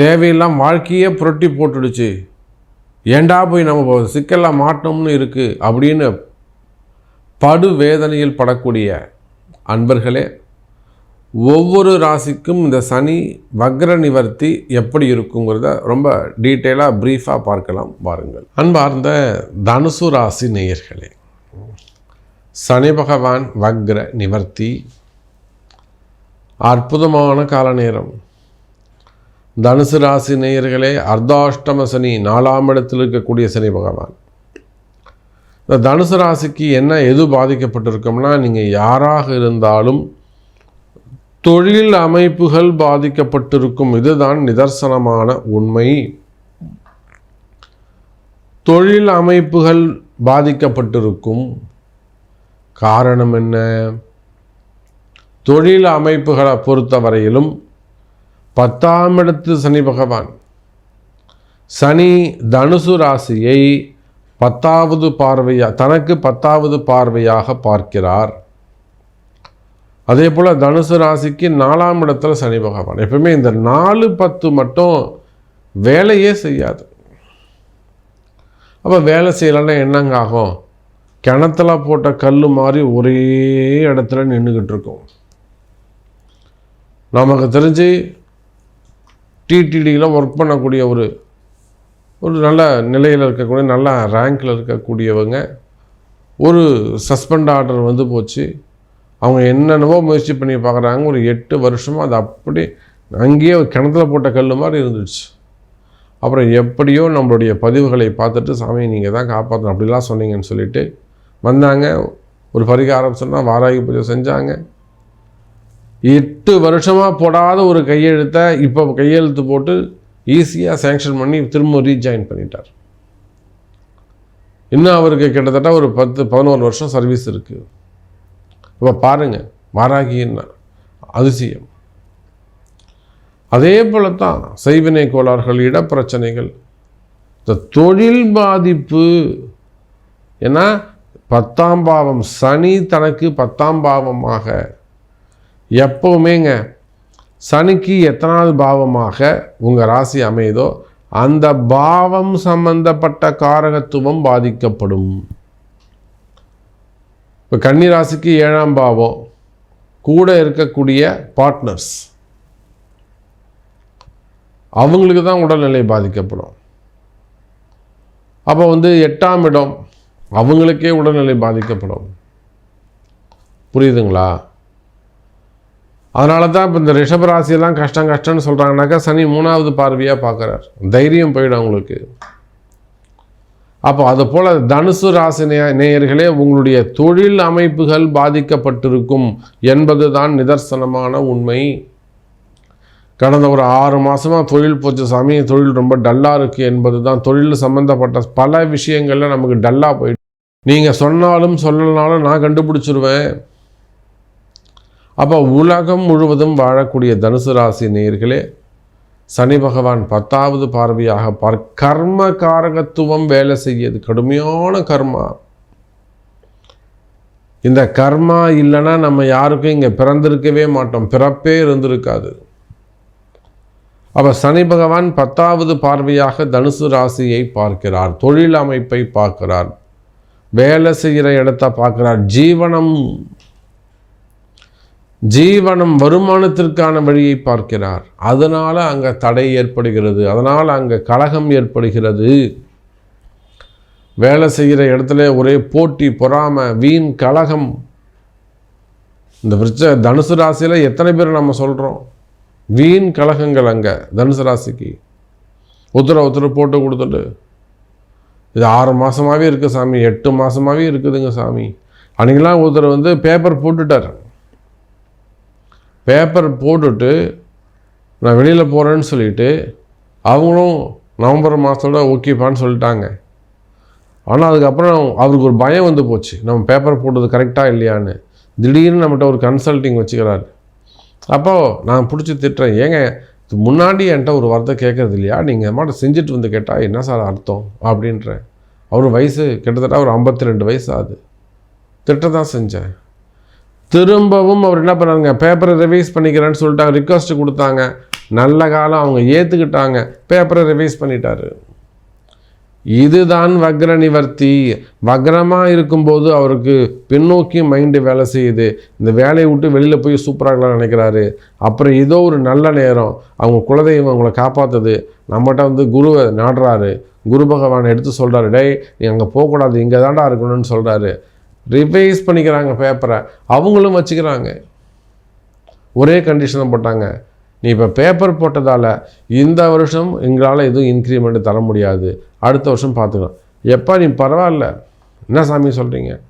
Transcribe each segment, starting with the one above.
தேவையில்லாம் வாழ்க்கையே புரட்டி போட்டுடுச்சு. ஏண்டா போய் நம்ம சிக்கலாக மாட்டோம்னு இருக்குது அப்படின்னு படு வேதனையில் படக்கூடிய அன்பர்களே ஒவ்வொரு ராசிக்கும் இந்த சனி வக்ர நிவர்த்தி எப்படி இருக்குங்கிறத ரொம்ப டீட்டெயிலாக ப்ரீஃபாக பார்க்கலாம் பாருங்கள் அன்பார்ந்த தனுசு ராசி நேயர்களே சனி பகவான் வக்ர நிவர்த்தி. அற்புதமான கால நேரம் தனுசு ராசி நேயர்களே அர்த்தாஷ்டம சனி நாலாம் இடத்தில் இருக்கக்கூடிய சனி பகவான். இந்த தனுசு ராசிக்கு என்ன எது பாதிக்கப்பட்டிருக்கும்னா நீங்கள் யாராக இருந்தாலும் தொழில் அமைப்புகள் பாதிக்கப்பட்டிருக்கும். இதுதான் நிதர்சனமான உண்மை. தொழில் அமைப்புகள் பாதிக்கப்பட்டிருக்கும். காரணம் என்ன? தொழில் அமைப்புகளை பொறுத்தவரையிலும் பத்தாம் இடத்து சனி பகவான். சனி தனுசு ராசியை பத்தாவது பார்வையா தனக்கு பத்தாவது பார்வையாக பார்க்கிறார். அதே போல் தனுசு ராசிக்கு நாலாம் இடத்துல சனி பகவான். எப்பவுமே இந்த நாலு பத்து மட்டும் வேலையே செய்யாது. அப்போ வேலை செய்யலைன்னா என்னங்க ஆகும்? கிணத்துல போட்ட கல் மாதிரி ஒரே இடத்துல நின்றுக்கிட்டு இருக்கும். நமக்கு தெரிஞ்சு டிடிடியில் ஒர்க் பண்ணக்கூடிய ஒரு ஒரு நல்ல நிலையில் இருக்கக்கூடிய நல்ல ரேங்கில் இருக்கக்கூடியவங்க ஒரு சஸ்பெண்ட் ஆர்டர் வந்து போச்சு. அவங்க என்னென்னவோ முயற்சி பண்ணி பார்க்குறாங்க ஒரு எட்டு வருஷமாக அது அப்படி அங்கேயே கிணத்துல போட்ட கல் மாதிரி இருந்துச்சு. அப்புறம் எப்படியோ நம்மளுடைய பதிவுகளை பார்த்துட்டு சாமி நீங்கள் தான் காப்பாற்றணும் அப்படிலாம் சொன்னீங்கன்னு சொல்லிட்டு வந்தாங்க. ஒரு பரிகாரம் சொன்னால் வாராகி பூஜை செஞ்சாங்க. எட்டு வருஷமாக போடாத ஒரு கையெழுத்தை இப்போ கையெழுத்து போட்டு ஈஸியாக சேங்ஷன் பண்ணி திரும்ப ரீஜாயின் பண்ணிட்டார். இன்னும் அவருக்கு கிட்டத்தட்ட ஒரு பத்து பதினோரு வருஷம் சர்வீஸ் இருக்குது இப்போ பாருங்கள் வாராகின்னா அதிசயம். அதே போல தான் செய்வினை கோளாறுகள் இடப்பிரச்சனைகள். இந்த தொழில் பாதிப்பு ஏன்னா பத்தாம் பாவம் சனி தனக்கு பத்தாம் பாவமாக எப்போவுமேங்க சனிக்கு எத்தனாவது பாவமாக உங்கள் ராசி அமையுதோ அந்த பாவம் சம்பந்தப்பட்ட காரகத்துவம் பாதிக்கப்படும். இப்போ கன்னி ராசிக்கு ஏழாம் பாவம் கூட இருக்கக்கூடிய பார்ட்னர்ஸ் அவங்களுக்கு தான் உடல்நிலை பாதிக்கப்படும். அப்போ வந்து எட்டாம் இடம் அவங்களுக்கே உடல்நிலை பாதிக்கப்படும். புரியுதுங்களா? அதனால தான் இப்போ இந்த ரிஷபராசியெல்லாம் கஷ்டம் கஷ்டம்னு சொல்கிறாங்கனாக்கா சனி மூணாவது பார்வையாக பார்க்குறார் தைரியம் போயிடும் அவங்களுக்கு. அப்போ அது போல் தனுசு ராசி நேயர்களே உங்களுடைய தொழில் அமைப்புகள் பாதிக்கப்பட்டிருக்கும் என்பது தான் நிதர்சனமான உண்மை. கடந்த ஒரு ஆறு மாதமாக தொழில் போச்சு சாமி. தொழில் ரொம்ப டல்லாக இருக்குது என்பது தான் தொழில் சம்மந்தப்பட்ட பல விஷயங்களில் நமக்கு டல்லாக போயிட்டு. நீங்கள் சொன்னாலும் சொல்லலனாலும் நான் கண்டுபிடிச்சிருவேன். அப்போ உலகம் முழுவதும் வாழக்கூடிய தனுசு ராசி நேர்களே சனி பகவான் பத்தாவது பார்வையாக பார் கர்ம காரகத்துவம் வேலை செய்யுது கடுமையான கர்மா. இந்த கர்மா இல்லைன்னா நம்ம யாருக்கும் இங்கே பிறந்திருக்கவே மாட்டோம் பிறப்பே இருந்திருக்காது. அப்போ சனி பகவான் பத்தாவது பார்வையாக தனுசு ராசியை பார்க்கிறார் தொழில் அமைப்பை பார்க்கிறார் வேலை செய்கிற இடத்த பார்க்கிறார் ஜீவனம் ஜீவனம் வருமானத்திற்கான வழியை பார்க்கிறார். அதனால் அங்கே தடை ஏற்படுகிறது. அதனால் அங்கே கலகம் ஏற்படுகிறது. வேலை செய்கிற இடத்துல ஒரே போட்டி பொறாமை வீண் கலகம். இந்த விருச்ச தனுசு ராசியில் எத்தனை பேர் நம்ம சொல்கிறோம் வீண் கலகங்கள் அங்கே தனுசு ராசிக்கு. உத்தர உத்தர போட்டு கொடுத்துட்டு. இது ஆறு மாதமாகவே இருக்குது சாமி எட்டு மாதமாகவே இருக்குதுங்க சாமி. அன்றைக்கெல்லாம் ஒருத்தர் வந்து பேப்பர் போட்டுட்டார். பேப்பர் போட்டுட்டு நான் வெளியில் போகிறேன்னு சொல்லிட்டு அவங்களும் நவம்பர் மாதத்தோட ஓகேப்பான்னு சொல்லிட்டாங்க. ஆனால் அதுக்கப்புறம் அவருக்கு ஒரு பயம் வந்து போச்சு. நம்ம பேப்பர் போட்டது கரெக்டாக இல்லையான்னு. திடீர்னு நம்மகிட்ட ஒரு கன்சல்ட்டிங் வச்சுக்கிறாரு. அப்போது நான் பிடிச்சி திட்டுறேன். ஏங்க இது முன்னாடி என்கிட்ட ஒரு வார்த்தை கேட்குறது இல்லையா? நீங்கள் மாட்ட செஞ்சுட்டு வந்து கேட்டால் என்ன சார் அர்த்தம்? அப்படின்றேன். அவர் வயசு கிட்டத்தட்ட ஒரு ஐம்பத்தி ரெண்டு வயசு ஆகுது. திட்ட தான் செஞ்சேன். திரும்பவும் அவர் என்ன பண்ணாருங்க? பேப்பரை ரிவைஸ் பண்ணிக்கிறேன்னு சொல்லிட்டாங்க ரிக்வஸ்ட் கொடுத்தாங்க. நல்ல காலம் அவங்க ஏற்றுக்கிட்டாங்க பேப்பரை ரிவைஸ் பண்ணிட்டாரு. இதுதான் வக்ர நிவர்த்தி. வக்ரமாக இருக்கும்போது அவருக்கு பின்னோக்கி மைண்டு வேலை செய்யுது. இந்த வேலையை விட்டு வெளியில் போய் சூப்பராக நினைக்கிறாரு. அப்புறம் ஏதோ ஒரு நல்ல நேரம் அவங்க குலதெய்வம் அவங்கள காப்பாற்றுது நம்மகிட்ட வந்து குருவை நாடுறாரு. குரு பகவான் எடுத்து சொல்கிறாரு டே நீ அங்கே போகக்கூடாது. இங்கே தாண்டா இருக்கணும்னு சொல்கிறாரு ரிவைஸ் பண்ணிக்கிறாங்க பேப்பரை அவங்களும் வச்சுக்கிறாங்க. ஒரே கண்டிஷனை போட்டாங்க. நீ இப்போ பேப்பர் போட்டதால் இந்த வருஷம் எங்களால் எதுவும் இன்க்ரிமெண்ட் தர முடியாது. அடுத்த வருஷம் பார்த்துக்கலாம் எப்போ நீ பரவாயில்ல. என்ன சாமி சொல்கிறீங்க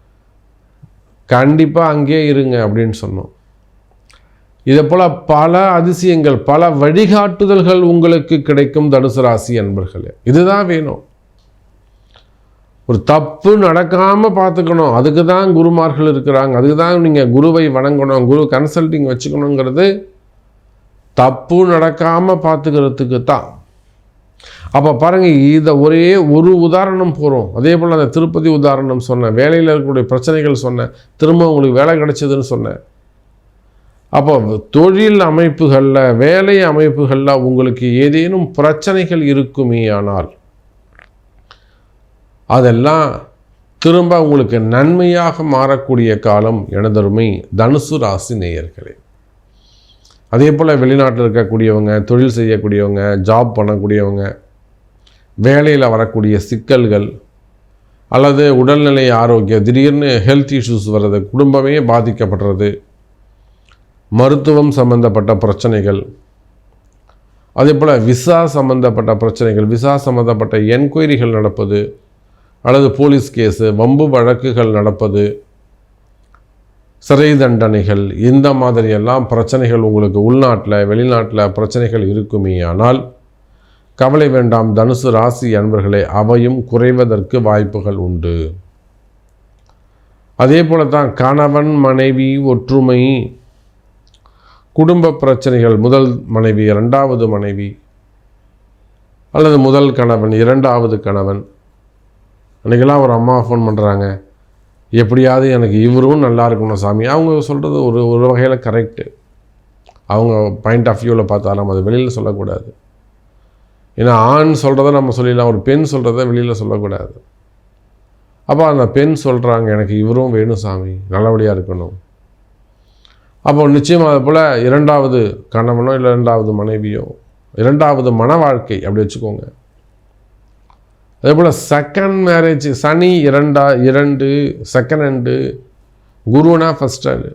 கண்டிப்பாக அங்கேயே இருங்க அப்படின்னு சொன்னோம். இதே போல் பல அதிசயங்கள் பல வழிகாட்டுதல்கள் உங்களுக்கு கிடைக்கும் தனுசு ராசி அன்பர்களே. இதுதான் வேணும். ஒரு தப்பு நடக்காமல் பார்த்துக்கணும். அதுக்கு தான் குருமார்கள் இருக்கிறாங்க. அதுக்கு தான் நீங்கள் குருவை வணங்கணும். குரு கன்சல்டிங் வச்சுக்கணுங்கிறது தப்பு நடக்காமல் பார்த்துக்கிறதுக்கு தான் அப்போ பாருங்கள் இதை ஒரே ஒரு உதாரணம் போகிறோம் அதே போல் அந்த திருப்பதி உதாரணம் சொன்னேன். வேலையில் இருக்கக்கூடிய பிரச்சனைகள் சொன்னேன். திரும்ப உங்களுக்கு வேலை கிடைச்சதுன்னு சொன்னேன். அப்போ தொழில் அமைப்புகளில் வேலை அமைப்புகளில் உங்களுக்கு ஏதேனும் பிரச்சனைகள் இருக்குமே ஆனால் அதெல்லாம் திரும்ப உங்களுக்கு நன்மையாக மாறக்கூடிய காலம் எனதருமை தனுசு ராசி நேயர்களே. அதே போல் வெளிநாட்டில் இருக்கக்கூடியவங்க தொழில் செய்யக்கூடியவங்க ஜாப் பண்ணக்கூடியவங்க வேலையில் வரக்கூடிய சிக்கல்கள் அல்லது உடல்நிலை ஆரோக்கியம் திடீர்னு ஹெல்த் இஷ்யூஸ் வர்றது குடும்பமே பாதிக்கப்படுறது மருத்துவம் சம்பந்தப்பட்ட பிரச்சனைகள் அதே போல் விசா சம்பந்தப்பட்ட பிரச்சனைகள் விசா சம்பந்தப்பட்ட என்கொயரிகள் நடப்பது அல்லது போலீஸ் கேஸு வம்பு வழக்குகள் நடப்பது சிறை தண்டனைகள் இந்த மாதிரியெல்லாம் பிரச்சனைகள் உங்களுக்கு உள்நாட்டில் வெளிநாட்டில் பிரச்சனைகள் இருக்குமே ஆனால் கவலை வேண்டாம் தனுசு ராசி அன்பர்களே அவையும் குறைவதற்கு வாய்ப்புகள் உண்டு. அதே போல தான் கணவன் மனைவி ஒற்றுமை குடும்ப பிரச்சனைகள் முதல் மனைவி இரண்டாவது மனைவி அல்லது முதல் கணவன் இரண்டாவது கணவன் அன்றைக்கெல்லாம் ஒரு அம்மா ஃபோன் பண்ணுறாங்க எப்படியாவது எனக்கு இவரும் நல்லா இருக்கணும் சாமி. அவங்க சொல்கிறது ஒரு ஒரு வகையில் கரெக்டு அவங்க பாயிண்ட் ஆஃப் வியூவில் பார்த்தாலும் அது வெளியில் சொல்லக்கூடாது. ஏன்னா ஆண் சொல்கிறத நம்ம சொல்லிடலாம் ஒரு பெண் சொல்கிறத வெளியில் சொல்லக்கூடாது. அப்போ அந்த பெண் சொல்கிறாங்க எனக்கு இவரும் வேணும் சாமி நல்லபடியாக இருக்கணும். அப்போ நிச்சயமாக அது போல் இரண்டாவது கணவனோ இல்லை இரண்டாவது மனைவியோ இரண்டாவது மன வாழ்க்கை அப்படி வச்சுக்கோங்க. அதே போல் செகண்ட் மேரேஜ் சனி இரண்டா இரண்டு second hand குருனா first hand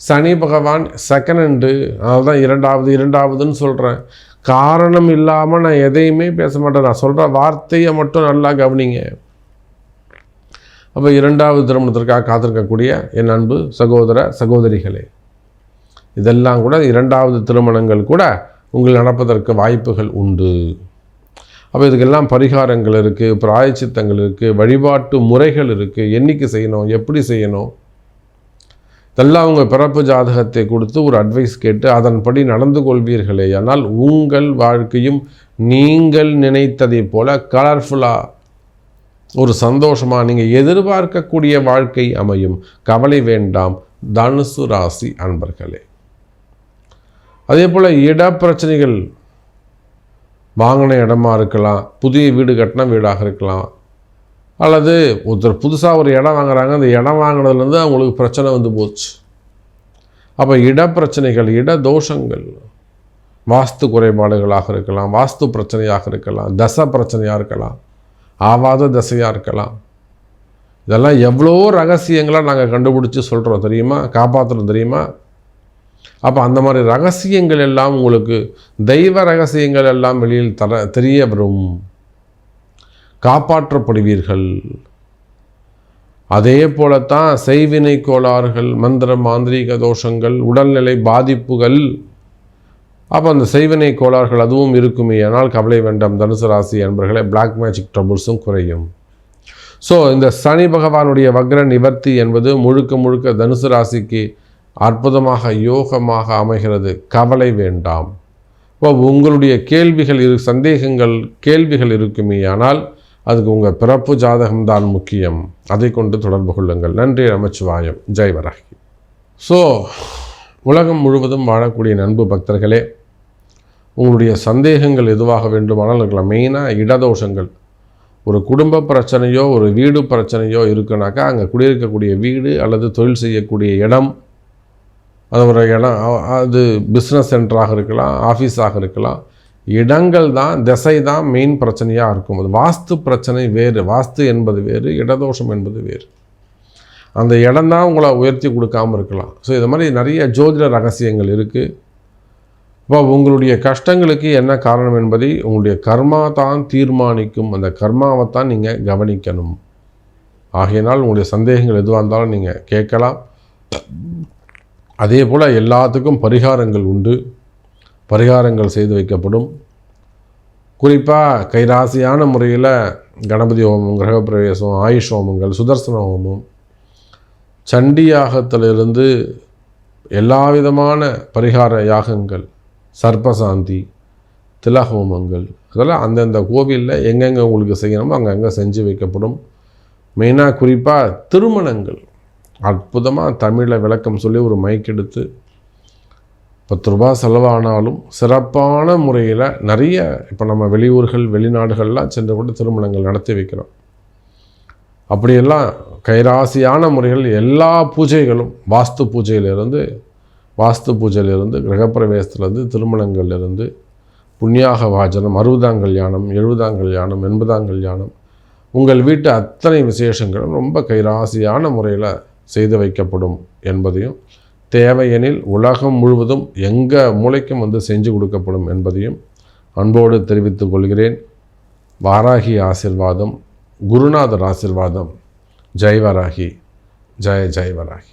Shani Bhagavan second hand அதுதான் இரண்டாவது இரண்டாவதுன்னு சொல்கிறேன் காரணம் இல்லாமல் நான் எதையுமே பேச மாட்டேன். நான் சொல்கிற வார்த்தையை மட்டும் நல்லா கவனிங்க. அப்போ இரண்டாவது திருமணத்திற்காக காத்திருக்கக்கூடிய என் அன்பு சகோதர சகோதரிகளே இதெல்லாம் கூட இரண்டாவது திருமணங்கள் கூட உங்கள் நடப்பதற்கு வாய்ப்புகள் உண்டு. அப்போ இதுக்கெல்லாம் பரிகாரங்கள் இருக்குது பிராயச்சித்தங்கள் இருக்குது வழிபாட்டு முறைகள் இருக்குது என்றைக்கு செய்யணும் எப்படி செய்யணும்? இதெல்லாம் அவங்க பிறப்பு ஜாதகத்தை கொடுத்து ஒரு அட்வைஸ் கேட்டு அதன்படி நடந்து கொள்வீர்களே. ஆனால் உங்கள் வாழ்க்கையும் நீங்கள் நினைத்ததை போல கலர்ஃபுல்லாக ஒரு சந்தோஷமாக நீங்கள் எதிர்பார்க்கக்கூடிய வாழ்க்கை அமையும். கவலை வேண்டாம். தனுசு ராசி அன்பர்களே. அதே போல் இட பிரச்சனைகள் வாங்கின இடமா இருக்கலாம் புதிய வீடு கட்டின வீடாக இருக்கலாம். அல்லது ஒருத்தர் புதுசாக ஒரு இடம் வாங்குறாங்க அந்த இடம் வாங்கினதுலேருந்து அவங்களுக்கு பிரச்சனை வந்து போச்சு. அப்போ இட பிரச்சனைகள் இட தோஷங்கள் வாஸ்து குறைபாடுகளாக இருக்கலாம் வாஸ்து பிரச்சனையாக இருக்கலாம் தசை பிரச்சனையாக இருக்கலாம் ஆவாத தசையாக இருக்கலாம். இதெல்லாம் எவ்வளோ ரகசியங்களாக நாங்கள் கண்டுபிடிச்சி சொல்கிறோம் தெரியுமா? காப்பாற்றுறோம் தெரியுமா? அப்போ அந்த மாதிரி ரகசியங்கள் எல்லாம் உங்களுக்கு தெய்வ ரகசியங்கள் எல்லாம் வெளியில் தர தெரிய வரும் காப்பாற்றப்படுவீர்கள். அதே போலத்தான் செய்வினை கோளாறுகள் மந்திர மாந்திரீக தோஷங்கள் உடல்நிலை பாதிப்புகள். அப்போ அந்த செய்வினை கோளாறுகள் அதுவும் இருக்குமே. ஆனால் கவலை வேண்டாம் தனுசு ராசி என்பர்களே பிளாக் மேஜிக் ட்ரபுள்ஸும் குறையும். ஸோ இந்த சனி பகவானுடைய வக்ர நிவர்த்தி என்பது முழுக்க முழுக்க தனுசு ராசிக்கு அற்புதமாக யோகமாக அமைகிறது. கவலை வேண்டாம். இப்போ உங்களுடைய கேள்விகள் இரு சந்தேகங்கள் கேள்விகள் இருக்குமே ஆனால் அதுக்கு உங்கள் பிறப்பு ஜாதகம்தான் முக்கியம். அதை கொண்டு தொடர்பு கொள்ளுங்கள். நன்றி நமச்சிவாயம். ஜெய் ஸோ உலகம் முழுவதும் வாழக்கூடிய நண்பு பக்தர்களே உங்களுடைய சந்தேகங்கள் எதுவாக வேண்டுமானால் இருக்கலாம். மெயினாக இடதோஷங்கள். ஒரு குடும்ப பிரச்சனையோ ஒரு வீடு பிரச்சனையோ இருக்குனாக்கா அங்கே குடியிருக்கக்கூடிய வீடு அல்லது தொழில் செய்யக்கூடிய இடம் அது ஒரு இடம். அது பிஸ்னஸ் சென்டராக இருக்கலாம் ஆஃபீஸாக இருக்கலாம். இடங்கள் தான் திசை தான் மெயின் பிரச்சனையாக இருக்கும். அது வாஸ்து பிரச்சனை வேறு. வாஸ்து என்பது வேறு இடதோஷம் என்பது வேறு. அந்த இடம் தான் உங்களை உயர்த்தி கொடுக்காமல் இருக்கலாம். ஸோ இது மாதிரி நிறைய ஜோதிட ரகசியங்கள் இருக்குது இப்போ உங்களுடைய கஷ்டங்களுக்கு என்ன காரணம் என்பதை உங்களுடைய கர்மா தான் தீர்மானிக்கும். அந்த கர்மாவை தான் நீங்கள் கவனிக்கணும். ஆகையினால் உங்களுடைய சந்தேகங்கள் எதுவாக இருந்தாலும் நீங்கள் கேட்கலாம். அதே போல் எல்லாத்துக்கும் பரிகாரங்கள் உண்டு. பரிகாரங்கள் செய்து வைக்கப்படும். குறிப்பாக கைராசியான முறையில் கணபதி ஹோமம் கிரகப்பிரவேசம் ஆயுஷ் ஹோமங்கள் சுதர்சன ஹோமம் சண்டி யாகத்திலிருந்து எல்லா விதமான பரிகார யாகங்கள் சர்ப்பசாந்தி திலஹோமங்கள் அதெல்லாம் அந்தந்த கோவிலில் எங்கெங்கே உங்களுக்கு செய்யணுமோ அங்கங்கே செஞ்சு வைக்கப்படும். மெயினாக குறிப்பாக திருமணங்கள். அற்புதமாக தமிழை விளக்கம் சொல்லி ஒரு மைக் எடுத்து பத்து ரூபா செலவானாலும் சிறப்பான முறையில் நிறைய இப்போ நம்ம வெளியூர்கள் வெளிநாடுகள்லாம் சென்று கூட திருமணங்கள் நடத்தி வைக்கிறோம். அப்படியெல்லாம் கைராசியான முறைகள் எல்லா பூஜைகளும் வாஸ்து பூஜையிலிருந்து வாஸ்து பூஜையிலிருந்து கிரகப்பிரவேசத்துலேருந்து திருமணங்கள்லேருந்து புண்ணியாக வாஜனம் அறுபதாம் கல்யாணம் எழுபதாம் கல்யாணம் எண்பதாம் கல்யாணம் உங்கள் வீட்டு அத்தனை விசேஷங்களும் ரொம்ப கைராசியான முறையில் செய்து வைக்கப்படும் என்பதையும் தேவையெனில் உலகம் முழுவதும் எங்கள் மூளைக்கும் வந்து செஞ்சு கொடுக்கப்படும் என்பதையும் அன்போடு தெரிவித்துக் கொள்கிறேன். வாராகி ஆசிர்வாதம் குருநாதர் ஆசிர்வாதம். ஜெய்வராகி ஜெய ஜெய்வராகி.